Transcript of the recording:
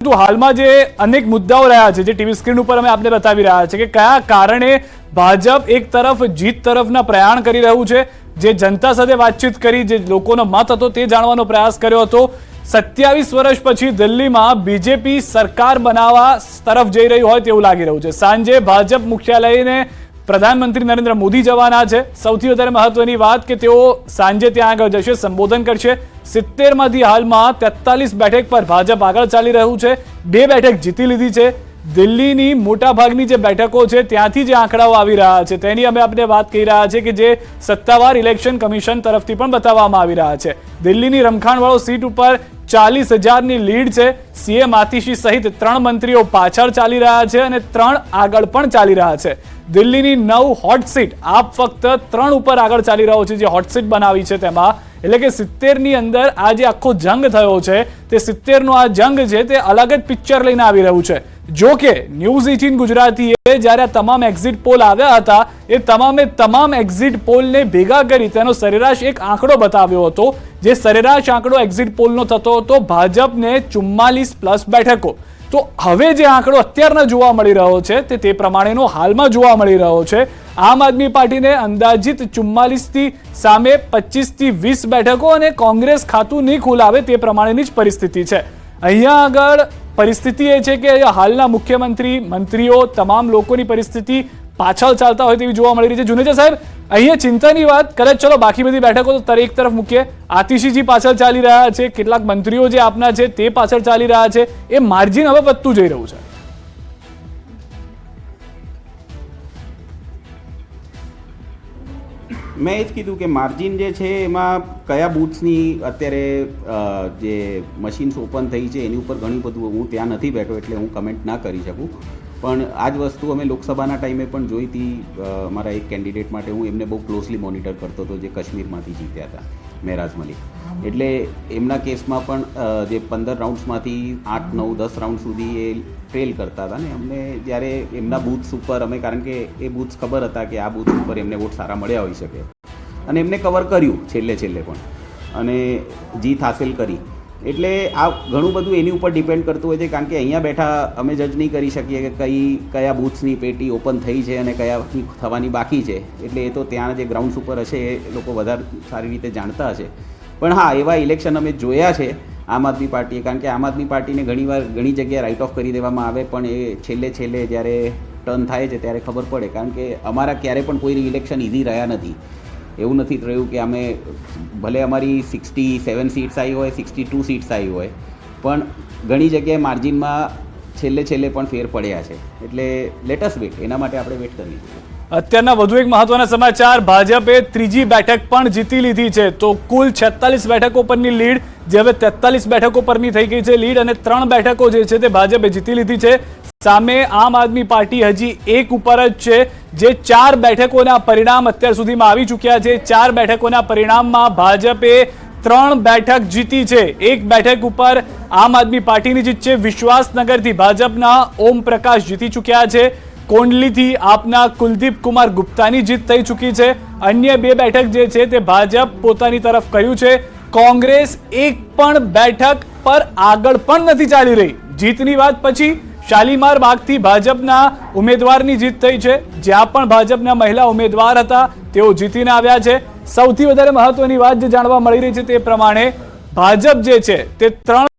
પરંતુ હાલમાં જે અનેક મુદ્દાઓ રહ્યા છે, જે ટીવી સ્ક્રીન ઉપર અમે આપને બતાવી રહ્યા છે કે કયા કારણે ભાજપ એક તરફ જીત તરફના પ્રયાણ કરી રહ્યું છે, જે જનતા સાથે વાતચીત કરી, જે લોકોનો મત હતો તે જાણવાનો પ્રયાસ કર્યો હતો. સત્યાવીસ વર્ષ પછી દિલ્હીમાં બીજેપી સરકાર બનાવવા તરફ જઈ રહ્યું હોય તેવું લાગી રહ્યું છે. સાંજે ભાજપ મુખ્યાલયને પ્રધાનમંત્રી નરેન્દ્ર મોદી જવાના છે. સૌથી વધારે મહત્વની વાત કે તેઓ સાંજે ત્યાં આગળ જશે, સંબોધન કરશે. સિત્તેરમાંથી હાલમાં તેતાલીસ બેઠક પર ભાજપ આગળ ચાલી રહ્યું છે. બે બેઠક જીતી લીધી છે. દિલ્હીની મોટાભાગની જે બેઠકો છે, ત્યાંથી જે આંકડાઓ આવી રહ્યા છે, તેની અમે આપણે વાત કરી રહ્યા છે કે જે સત્તાવાર ઇલેક્શન કમિશન તરફથી પણ બતાવવામાં આવી રહ્યા છે. દિલ્હીની રમખાણવાળો સીટ ઉપર ચાલીસ હજારની લીડ છે. સીએમ આતિશી સહિત ત્રણ મંત્રીઓ પાછળ ચાલી રહ્યા છે અને ત્રણ આગળ પણ ચાલી રહ્યા છે. દિલ્હીની નવ હોટ સીટ આપ ફક્ત ત્રણ ઉપર આગળ ચાલી રહ્યો છે, જે હોટ સીટ બનાવી છે તેમાં એટલે કે સિત્તેરની અંદર આ જે આખો જંગ થયો છે, તે સિત્તેરનો આ જંગ છે, તે અલગ જ પિક્ચર લઈને આવી રહ્યું છે. જો કે ન્યૂઝ એટીન ગુજરાતીએ જ્યારે તમામ એક્ઝિટ પોલ આવ્યા હતા, એ તમામે તમામ એક્ઝિટ પોલને ભેગા કરી તેનો સરેરાશ એક આંકડો બતાવ્યો હતો. જે સરેરાશ આંકડો એક્ઝિટ પોલનો થતો હતો ભાજપને ચુમ્માલીસ પ્લસ બેઠકો. તો હવે જે આંકડો અત્યારના જોવા મળી રહ્યો છે તે તે પ્રમાણેનો હાલમાં જોવા મળી રહ્યો છે. આમ આદમી પાર્ટીને અંદાજિત ચુમ્માલીસથી સામે પચીસથી વીસ બેઠકો અને કોંગ્રેસ ખાતું નહીં ખોલાવે તે પ્રમાણેની જ પરિસ્થિતિ છે. અહીંયા આગળ પરિસ્થિતિ એ છે કે હાલના મુખ્યમંત્રી, મંત્રીઓ, તમામ લોકોની પરિસ્થિતિ પાછળ ચાલતા હોય તેવી જોવા મળી રહી છે. જુનેજા સાહેબ અહીંયા ચિંતાની વાત કદાચ ચલો, બાકી બધી બેઠકો તો એક તરફ મૂકીએ. આતિશીજી પાછળ ચાલી રહ્યા છે. કેટલાક મંત્રીઓ જે આપના છે તે પાછળ ચાલી રહ્યા છે. એ માર્જિન હવે વધતું જઈ રહ્યું છે. મેં એ જ કીધું કે માર્જિન જે છે એમાં કયા બૂથની અત્યારે જે મશીન્સ ઓપન થઈ છે એની ઉપર ઘણી બધું હું ત્યાં નથી બેઠો એટલે હું કમેન્ટ ના કરી શકું. પણ આ જ વસ્તુ અમે લોકસભાના ટાઈમે પણ જોઈ હતી મારા એક કેન્ડિડેટ માટે હું એમને બહુ ક્લોઝલી મોનિટર કરતો હતો જે કાશ્મીરમાંથી જીત્યા હતા મહેરાજ મલિક. એટલે એમના કેસમાં પણ જે પંદર રાઉન્ડ્સમાંથી આઠ, નવ, દસ રાઉન્ડ સુધી એ ટ્રેલ કરતા હતા ને અમને જ્યારે એમના બૂથ્સ ઉપર અમે, કારણ કે એ બૂથ્સ ખબર હતા કે આ બૂથ ઉપર એમને વોટ સારા મળ્યા હોઈ શકે. અને એમને કવર કર્યું છેલ્લે છેલ્લે પણ. અને જીત હાંસલ કરી. એટલે આ ઘણું બધું એની ઉપર ડિપેન્ડ કરતું હોય છે, કારણ કે અહીંયા બેઠા અમે જજ નહીં કરી શકીએ કે કઈ, કયા બૂથ્સની પેટી ઓપન થઈ છે અને કયા થવાની બાકી છે. એટલે એ તો ત્યાં જે ગ્રાઉન્ડ્સ ઉપર હશે એ લોકો વધારે સારી રીતે જાણતા હશે. પણ હા, એવા ઇલેક્શન અમે જોયા છે આમ આદમી પાર્ટીએ, કારણ કે આમ આદમી પાર્ટીને ઘણીવાર ઘણી જગ્યાએ રાઇટ ઓફ કરી દેવામાં આવે, પણ એ છેલ્લે છેલ્લે જ્યારે ટર્ન થાય છે ત્યારે ખબર પડે, કારણ કે અમારા ક્યારે પણ કોઈ ઇલેક્શન ઇઝી રહ્યા નથી. એવું નથી રહ્યું કે અમે ભલે અમારી સિક્સટી સેવન સીટ્સ આવી હોય સિક્સટી ટુ સીટ્સ આવી હોય, પણ ઘણી જગ્યાએ માર્જિનમાં છેલ્લે છેલ્લે પણ ફેર પડ્યા છે. એટલે લેટસ વેટ એના માટે આપણે વેટ કરવી જોઈએ. અત્યારના વધુ એક મહત્વના સમાચાર. ભાજપે ત્રીજી બેઠક પણ જીતી લીધી છે. તો કુલ છેતાલીસ બેઠકો પરની લીડ જે હવે તેતાલીસ બેઠકો પરની થઈ ગઈ છે લીડ અને ત્રણ બેઠકો જે છે તે ભાજપે જીતી લીધી છે. સામે આમ આદમી પાર્ટી હજી એક ઉપર જ છે. જે ચાર બેઠકોના પરિણામ અત્યાર સુધીમાં આવી ચૂક્યા છે. ચાર બેઠકોના પરિણામમાં ભાજપે ત્રણ બેઠક જીતી છે. એક બેઠક ઉપર આમ આદમી પાર્ટીની જીત છે. વિશ્વાસનગરથી ભાજપના ઓમ પ્રકાશ જીતી ચૂક્યા છે. કોંડલીથી આપના કુલદીપ કુમાર ગુપ્તાની જીત થઈ ચૂકી છે. અન્ય બે બેઠક જે છે તે ભાજપ પોતાની તરફ કર્યું છે. કોંગ્રેસ એક પણ બેઠક પર આગળ પણ નથી ચાલી રહી. જીતની વાત પછી શાલીમાર બાગથી ભાજપના ઉમેદવારની જીત થઈ છે. જ્યાં પણ ભાજપના મહિલા ઉમેદવાર હતા, તેઓ જીતીને આવ્યા છે. સૌથી વધારે મહત્વની વાત જે જાણવા મળી રહી છે તે પ્રમાણે ભાજપ જે છે તે ત્રણ